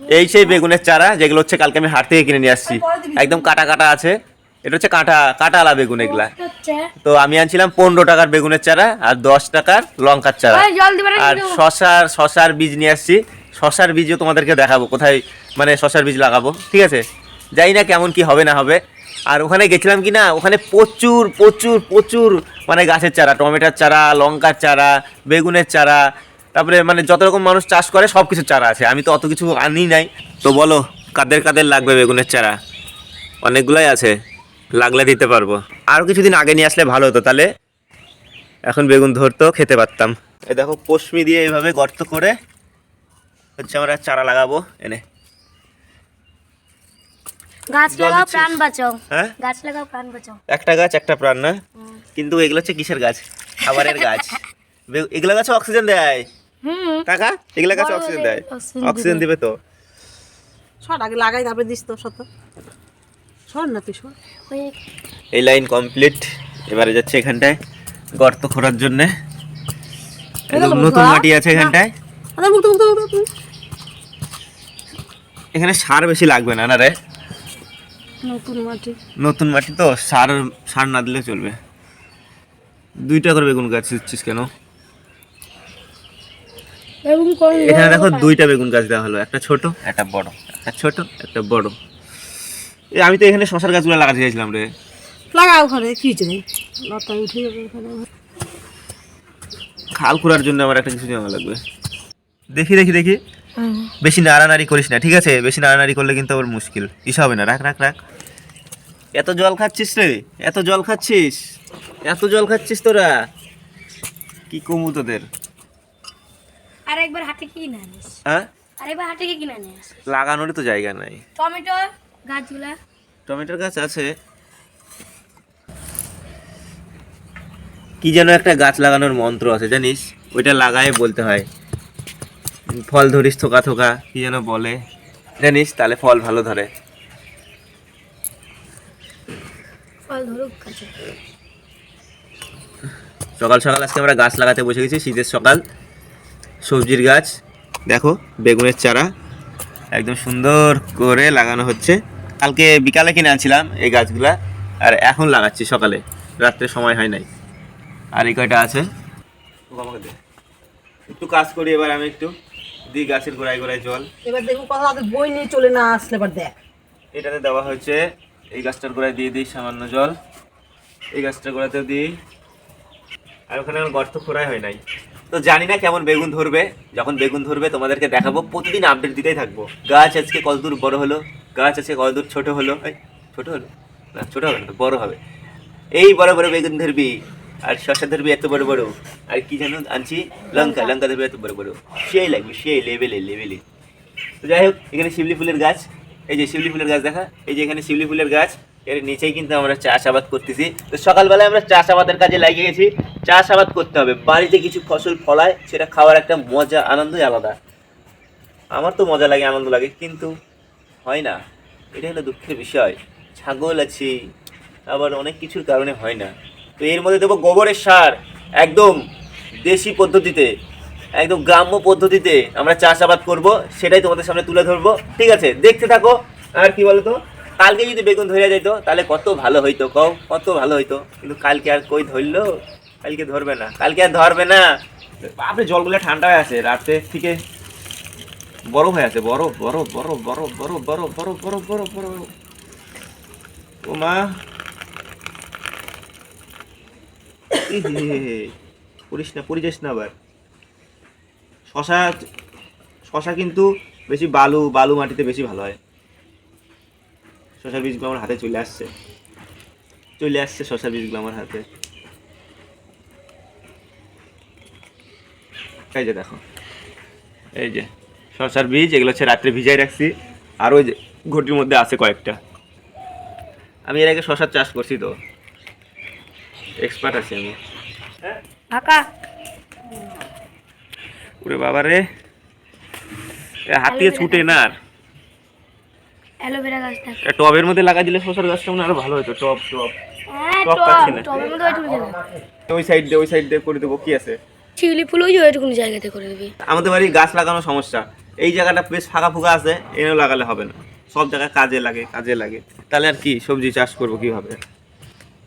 এই সেই বেগুনের চারা যেগুলো হচ্ছে কালকে আমি হাট থেকে কিনে নিয়ে আসছি। একদম কাটা কাটা আছে। এটা হচ্ছে কাঁটা কাঁটালা বেগুন এগুলা। তো আমি আনছিলাম পনেরো টাকার বেগুনের চারা আর দশ টাকার লঙ্কার চারা। আর। শশার শশার বীজ নিয়ে আসছি। শশার বীজও তোমাদেরকে দেখাবো কোথায় মানে শশার বীজ লাগাবো। ঠিক আছে? জানি না কেমন কি হবে না হবে। আর ওখানে গেছিলাম কি না ওখানে প্রচুর প্রচুর প্রচুর মানে গাছের চারা টমেটোর চারা লঙ্কার চারা বেগুনের চারা তারপরে মানে যত রকম মানুষ চাষ করে সব কিছু চারা আছে। আমি তো অত কিছু আনি নাই। তো বলো কাদের কাদের লাগবে বেগুনের চারা? অনেকগুলাই আছে লাগলে দিতে পারব। আরও কিছুদিন আগে নিয়ে আসলে ভালো হতো তাহলে এখন বেগুন ধরতো খেতে পারতাম। এই দেখো পশমি দিয়ে এইভাবে গর্ত করে হচ্ছে আমরা চারা লাগাবো এনে। গাছ লাগাও প্রাণ বাঁচাও। হ্যাঁ? গাছ লাগাও প্রাণ বাঁচাও। একটা গাছ একটা প্রাণ না? কিন্তু এগুলো হচ্ছে কিসের গাছ? খাবারের গাছ। এগুলো গাছে অক্সিজেন দেয়। কাকা এগুলো গাছে অক্সিজেন দেয়। অক্সিজেন দিবে। তো? সর আগে লাগাই তারপরে দিস তো সত সর না তুই সর এই লাইন কমপ্লিট এবারে যাচ্ছে এখানটায় গর্ত খোঁড়ার জন্য। একদম নতুন মাটি আছে এখানটায়। এখানে সার বেশি লাগবে না না রে? নতুন মাটি। নতুন মাটি তো সার সার না দিলে চলবে। দুইটা করে বেগুন গাছ দিচ্ছিস কোন? এখানে দেখো দুইটা বেগুন গাছ দেওয়া হলো একটা ছোট একটা বড়। একটা ছোট একটা বড়। এই আমি তো এখানে শশার গাছগুলো লাগাতে চাইছিলাম রে। লাগা ওখানে কি রে? লতা উঠে যাবে খাল খোঁড়ার জন্য আমার একটা কিছু জামা লাগবে। দেখি দেখি দেখি। বেশি নাড়ানাড়ি করিস না ঠিক আছে? বেশি নাড়ানাড়ি করলে কিন্তু আবার মুশকিল। ইস হবে না রাখ রাখ রাখ। এত জল খাচ্ছিস রে এত জল খাচ্ছিস এত জল খাচ্ছিস তোরা। কি কমু তোদের। আর একবার হাটে কি না আনিস? হ্যাঁ? আর একবার হাটে কি কিনে আনিস? লাগানোরই তো জায়গা নাই। টমেটো গাছগুলা। টমেটোর গাছ আছে। কি যেন একটা গাছ লাগানোর মন্ত্র আছে জানিস? ওইটা লাগায় বলতে হয়। ফল ধরিস থোকা থোকা কি যেন বলে। জানিস? তাহলে ফল ভালো ধরে। সকাল সকাল আজকে আমরা গাছ লাগাতে বসে গেছি শীতের সকাল। সবজির গাছ। দেখো বেগুনের চারা। একদম সুন্দর করে লাগানো হচ্ছে। কালকে বিকালে কিনে আনছিলাম এই গাছগুলা আর এখন লাগাচ্ছি সকালে। রাত্রে সময় হয় নাই। আর এই কয়টা আছে? একটু কাজ করি এবার আমি একটু। দিই গাছের গোড়ায় গোড়ায় জল। এবার দেখব কথা আগে বই নিয়ে চলে না আসলে এবার দেখ। এটাতে দেওয়া হয়েছে এই গাছটার গোড়ায় দিয়ে দিই সামান্য জল। এই গাছটার গোড়াতেও দিই। আর ওখানে আমার গর্ত খোঁড়াই হয় নাই। তো জানি না কেমন বেগুন ধরবে। যখন বেগুন ধরবে, তোমাদেরকে দেখাবো। প্রতিদিন আপডেট দিতেই থাকব। গাছ আজকে কতদূর বড় হলো? গাছ আজকে কতদূর ছোট হলো? ছোট হলো? না, ছোট হবে না, বড় হবে। এই বড় বড় বেগুন ধরবি, আর শশা ধরবি এত বড় বড়। আর কি যেন আনছি? লঙ্কা লঙ্কা ধরবি এত বড় বড়। সেই লাগবে, সেই লেভেলে লেভেলে। তো যাই হোক, এখানে শিউলি ফুলের গাছ। এই যে শিউলি ফুলের গাছ দেখা, এই যে এখানে শিউলি ফুলের গাছ। এর নিচেই কিন্তু আমরা চাষাবাদ করতেছি। তো সকালবেলায় আমরা চাষাবাদের কাজে লাগিয়ে গেছি। চাষাবাদ করতে হবে। বাড়িতে কিছু ফসল ফলায়, সেটা খাওয়ার একটা মজা, আনন্দই আলাদা। আমার তো মজা লাগে, আনন্দ লাগে, কিন্তু হয় না। এটা হলো দুঃখের বিষয়। ছাগল আছে, আবার অনেক কিছুর কারণে হয় না। তো এর মধ্যে দেবো গোবরের সার। একদম দেশি পদ্ধতিতে, একদম গ্রাম্য পদ্ধতিতে আমরা চাষাবাদ করব। সেটাই তোমাদের সামনে তুলে ধরবো। ঠিক আছে, দেখতে থাকো। আর কি বলতো? কালকে যদি বেগুন ধরে যাইতো তাহলে কত ভালো হইতো কও? কত ভালো হইতো? কিন্তু কালকে আর কই ধরলো? কালকে ধরবে না। কালকে আর ধরবে না। আপনি জলগুলো ঠান্ডা হয়ে আছে। রাতে থেকে বরফ হয়ে আছে। বরফ বরফ বরফ বরফ বরফ বরফ বরফ বরফ বরফ বরফ। ও মা। পড়িস না পড়ে যাস না আবার। শশা শশা কিন্তু বেশি বালু বালু মাটিতে বেশি ভালো হয়। শশার বীজগুলো আমার হাতে চলে আসছে। চলে আসছে শশার বীজগুলো আমার হাতে। এই যে দেখো এই যে শশার বীজ এগুলো হচ্ছে রাত্রে ভিজাই রাখছি। আর ওই যে ঘটির মধ্যে আছে কয়েকটা। আমি এর আগে শশার চাষ করছি তো। এক্সপার্ট আছি আমি। ফাঁকা ওরে বাবা রে হাত দিয়ে ছুটে না আর। অ্যালোভেরা গাছ থাকে। টবের মধ্যে লাগাই দিলে শশার গাছটা মনে আরও ভালো হতো টব টব। হ্যাঁ টব টব পাচ্ছি না। টবের মধ্যে ওইটুকু জায়গা ওই সাইড দিয়ে ওই সাইড দিয়ে করে দেবো কি আছে? শিউলি ফুল ওই যে জায়গাতে করে দিবি। আমাদের বাড়ি গাছ লাগানো সমস্যা। এই জায়গাটা বেশ ফাঁকা ফুকা আছে এনেও লাগালে হবে না। সব জায়গায় কাজে লাগে কাজে লাগে। তাহলে আর কি সবজি চাষ করব কীভাবে?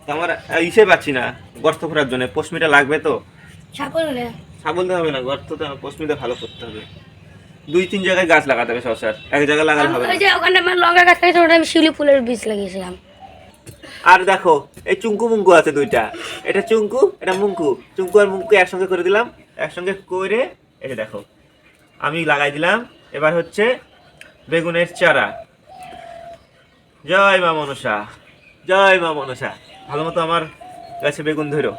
তো আমার ইসে পাচ্ছি না গর্ত করার জন্য। পশমিটা লাগবে তো? ছাগল ছাগল তো হবে না গর্ত তো পশমিটা ভালো করতে হবে। দুই তিন জায়গায় গাছ লাগাতে হবে শশার এক জায়গায় লাগালে হবে না। ওই যে ওখানে আমার লঙ্কা গাছ লাগিয়েছে ওটা আমি শিউলি ফুলের বীজ লাগিয়েছিলাম। আর দেখো এই চুঙ্কু মুঙ্কু আছে দুইটা। এটা চুঙ্কু এটা মুঙ্কু। চুঙ্কু আর মুঙ্কু একসঙ্গে করে দিলাম। একসঙ্গে করে এই দেখো আমি লাগাই দিলাম। এবার হচ্ছে বেগুনের চারা। জয় মা মনসা জয় মা মনসা। ভালো মতো আমার গাছে বেগুন ধরো।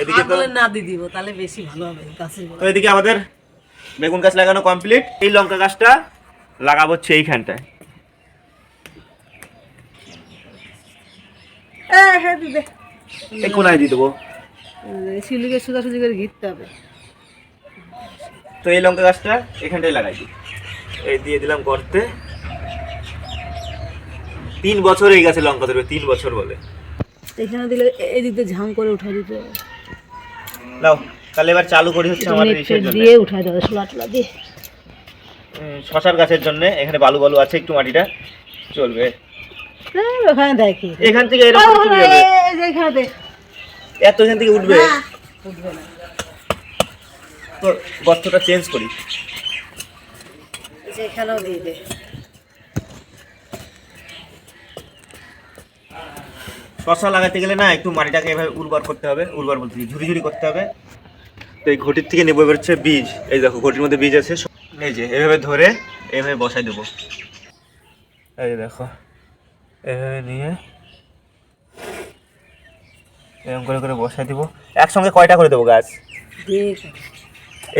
এদিকে তো না দিয়ে দিব তাহলে বেশি ভালো হবে গাছের তো এদিকে আমাদের বেগুন গাছ লাগানো কমপ্লিট এই লঙ্কা গাছটা লাগাবো হচ্ছে এইখানটায় এই কোনায় দিয়ে দেবো? শিলিকে সুদা করে ঘিরতে হবে। তো এই লঙ্কা গাছটা এখানটায় লাগাই এই দিয়ে দিলাম গর্তে। তিন বছর এই গাছে লঙ্কা ধরবে তিন বছর বলে। এখানে দিলে এদিক দিয়ে ঝাম করে উঠা দিতে হবে। তাহলে এবার চালু করি হচ্ছে আমাদের ইসের জন্য। দিয়ে উঠা সোলা টোলা দিয়ে। শশার গাছের জন্য এখানে বালু বালু আছে একটু মাটিটা। চলবে। ওখানে দেখি। এখান থেকে এরকম এত এখান থেকে উঠবে? উঠবে না। তো গর্তটা চেঞ্জ করি। এখানেও দিয়ে দে। শশা লাগাতে গেলে না একটু মাটিটাকে এভাবে উর্বর করতে হবে। উর্বর বলতে ঝুরি ঝুরি করতে হবে। তো এই ঘটির থেকে নেব, এবার হচ্ছে বীজ। এই দেখো, ঘটির মধ্যে বীজ আছে। এই যে, এভাবে ধরে, এভাবে বসাই দেবো। এই দেখো, এভাবে নিয়ে এরকম করে করে বসাই দেবো। একসঙ্গে কয়টা করে দেবো গাছ?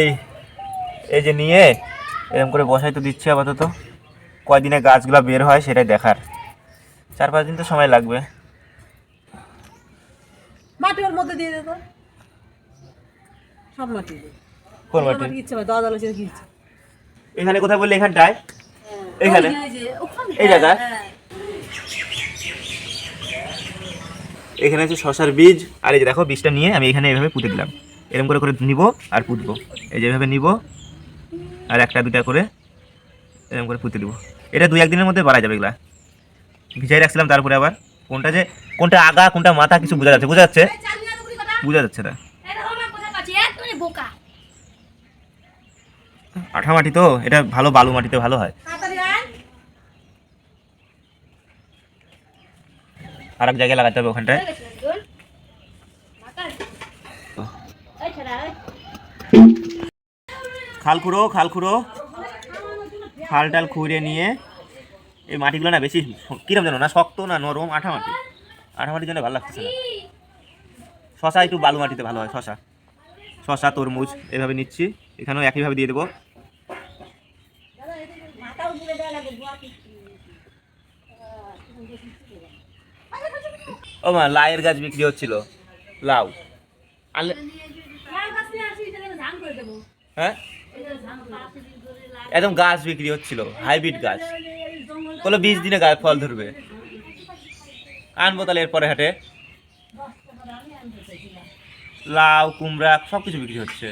এই এই যে নিয়ে এরকম করে বসাই তো দিচ্ছি আপাতত। কয়দিনে গাছগুলো বের হয় সেটাই দেখার। চার পাঁচ দিন তো সময় লাগবে। মাটির মধ্যে দিয়ে দে তো সব মাটি দে কোন মাটি? ইচ্ছে হয় দাদা দাদা কি এখানে কোথায় বললে? এখানটায়? এখানে? ওই যে, ওখানে। এই জায়গায়? হ্যাঁ। এখানে আছে শশার বীজ। আর এই যে দেখো বীজটা নিয়ে আমি এখানে এভাবে পুঁতে দিলাম। এরকম করে করে নিব আর পুঁতবো। এই যে এভাবে নিব আর একটা দুটা করে এরকম করে পুঁতে দিব। এটা দুই একদিনের মধ্যে বাড়া যাবে এগুলা। ভিজাই রাখছিলাম তারপরে আবার। কোনটা যে কোনটা আগা কোনটা মাথা কিছু বোঝা যাচ্ছে বোঝা যাচ্ছে? বোঝা যাচ্ছে না। আঠা মাটি তো এটা ভালো বালু মাটিতে ভালো হয়। আর এক জায়গায় লাগাতে হবে ওখানটায়। খাল খুঁড়ো খাল খুঁড়ো। খাল টাল খুঁড়ে নিয়ে এই মাটিগুলো না বেশি কিরম জানো না শক্ত না নরম আঠা মাটি। আঠা মাটির জন্য ভালো লাগতেছে না। শশা একটু বালু মাটিতে ভালো হয় শশা। শশা তরমুজ এভাবে নিচ্ছি। এখানেও একইভাবে দিয়ে দেবো। ও মা লাউয়ের গাছ বিক্রি হচ্ছিল। লাউ। আনলে হ্যাঁ? একদম গাছ বিক্রি হচ্ছিল হাইব্রিড গাছ। বলো বিশ দিনে গাছ ফল ধরবে। আনব তাহলে এরপরে হাটে। লাউ কুমড়া সব কিছু বিক্রি হচ্ছে।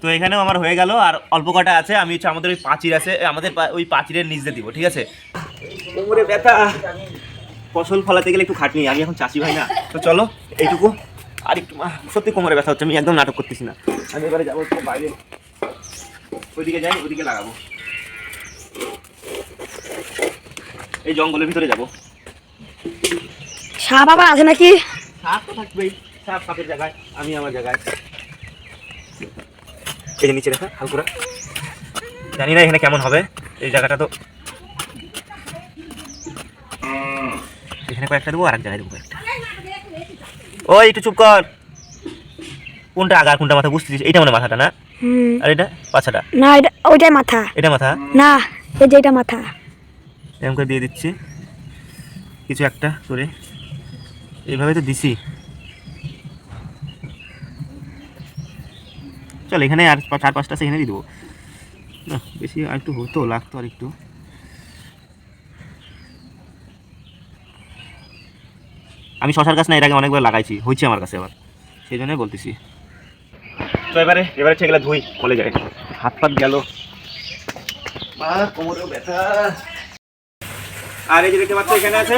তো এখানেও আমার হয়ে গেল আর অল্প কটা আছে আমি হচ্ছে আমাদের ওই পাঁচির আছে আমাদের ওই পাঁচিরের নিচ দিয়ে দিব ঠিক আছে? কোমরে ব্যথা। ফসল ফলাতে গেলে একটু খাটনি আমি এখন চাষি ভাই না। তো চলো এইটুকু। আর একটু সত্যি কোমরে ব্যথা হচ্ছে আমি একদম নাটক করতেছি না। আমি এবারে যাব একটু বাইরে। ওইদিকে যাই ওইদিকে লাগাবো। এই জঙ্গলের ভিতরে যাব। সাপ আবার আছে নাকি? সাপ তো থাকবেই। সাপ সাপের জায়গায় আমি আমার জায়গায়। এই যে নিচে দেখা হালকুরা। জানি না এখানে কেমন হবে এই জায়গাটা তো এখানে কয়েকটা দেবো আর এক জায়গায় দেবো কয়েকটা। ওই একটু চুপ কর। কোনটা আগা কোনটা মাথা বুঝতেছিস এইটা মানে মাথাটা না? আর এটা? পাছাটা? না এটা ওইটাই মাথা। এটা মাথা? না এই যে এটা মাথা। এরকম করে দিয়ে দিচ্ছি। কিছু একটা করে। এইভাবে তো দিছি। চল এখানে আর চার পাঁচটা আছে এখানে দিয়ে দেবো। না বেশি আর একটু হতো লাগতো আর একটু। আমি শশার গাছ না, এর আগে অনেকবার লাগাইছি, হয়েছে আমার কাছে আবার। সেই জন্যই বলতেছি। তো এবারে এবারে হচ্ছে ধুই বলে যায় হাত পাত গেল। কোমরেও ব্যথা। আর এই যে দেখতে পাচ্ছ, এখানে আছে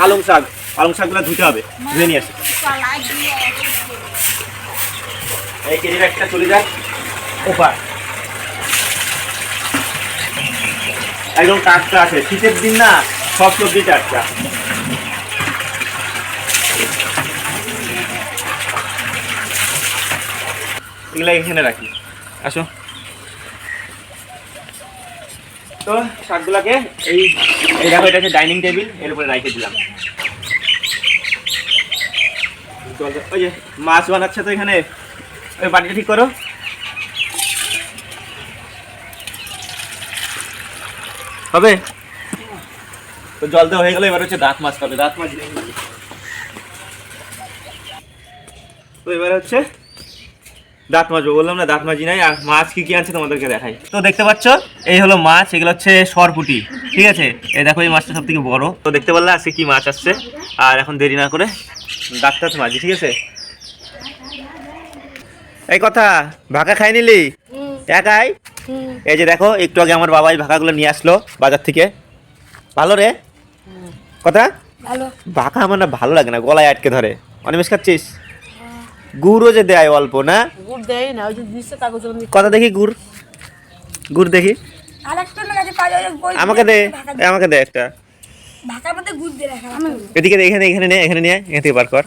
পালং শাক। পালং শাকগুলো ধুতে হবে, ধুয়ে নিয়ে আসে। এই কেজির একটা চলে যাক, ওপার। একদম টাটকা আছে, শীতের দিন না, সব সবজি টাটকা। এগুলো এখানে রাখি। আসো। তো শাকগুলাকে এই এটা হচ্ছে ডাইনিং টেবিল, এর উপরে রেখে দিলাম। ওই যে মাছ বানাচ্ছে তো এখানে। ওই বাটিটা ঠিক করো। হবে? তো জল দেওয়া হয়ে গেল, এবার হচ্ছে দাঁত মাছ খাবে দাঁত মাছ তো এবার হচ্ছে দাঁত মাজবো বললাম না দাঁত মাজি নাই আর মাছ কি কি আছে তোমাদেরকে দেখাই। তো দেখতে পাচ্ছ এই হলো মাছ এগুলো হচ্ছে সরপুটি ঠিক আছে? এই দেখো এই মাছটা সব থেকে বড়। তো দেখতে পারলে আজকে কি মাছ আসছে আর এখন দেরি না করে দাঁত টাত মাজি ঠিক আছে? এই কথা ভাকা খাই নিলি? একাই এই যে দেখো একটু আগে আমার বাবাই ভাকাগুলো নিয়ে আসলো বাজার থেকে। ভালো রে? কথা? ভালো। ভাকা আমার না ভালো লাগে না গলায় আটকে ধরে। অনিমেষ খাচ্ছিস? গুড়ও যে দেয় অল্প না? গুড় দেয় না ওই যে দিচ্ছে কাগজ কথা দেখি গুড়? গুড় দেখি। আমাকে দে আমাকে দে একটা। দিয়ে এদিকে দে, এখানে এখানে নে এখানে নিয়ে এখান থেকে বার কর।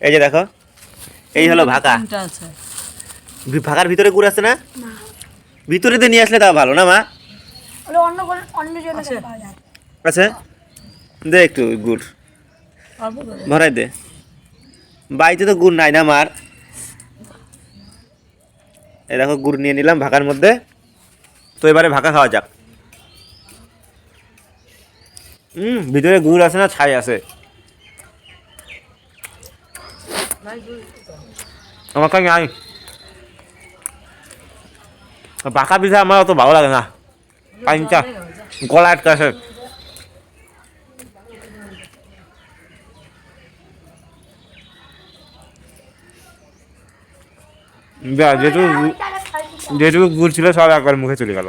এই যে দেখো এই হলো ভাকা। ভাকার ভিতরে গুড় আছে না? ভিতরে তো নিয়ে আসলে তাও ভালো না মা? ওটা অন্য কোনো অন্য জন্য পাওয়া যায়। আচ্ছা দে একটু গুড়। ভরাই দে। বাড়িতে তো গুড় নাই না মার? এই দেখো, গুড় নিয়ে নিলাম ভাকার মধ্যে। তো এবারে ভাকা খাওয়া যাক। হুম ভিতরে গুড় আছে না, ছাই আছে। আমার কাছে নাই বাঁকা পিঠা আমার অত ভালো লাগে না। পানিটা গলা আটকে যেটুকু যেটুকু গুড় ছিল সব একবার মুখে চলে গেল।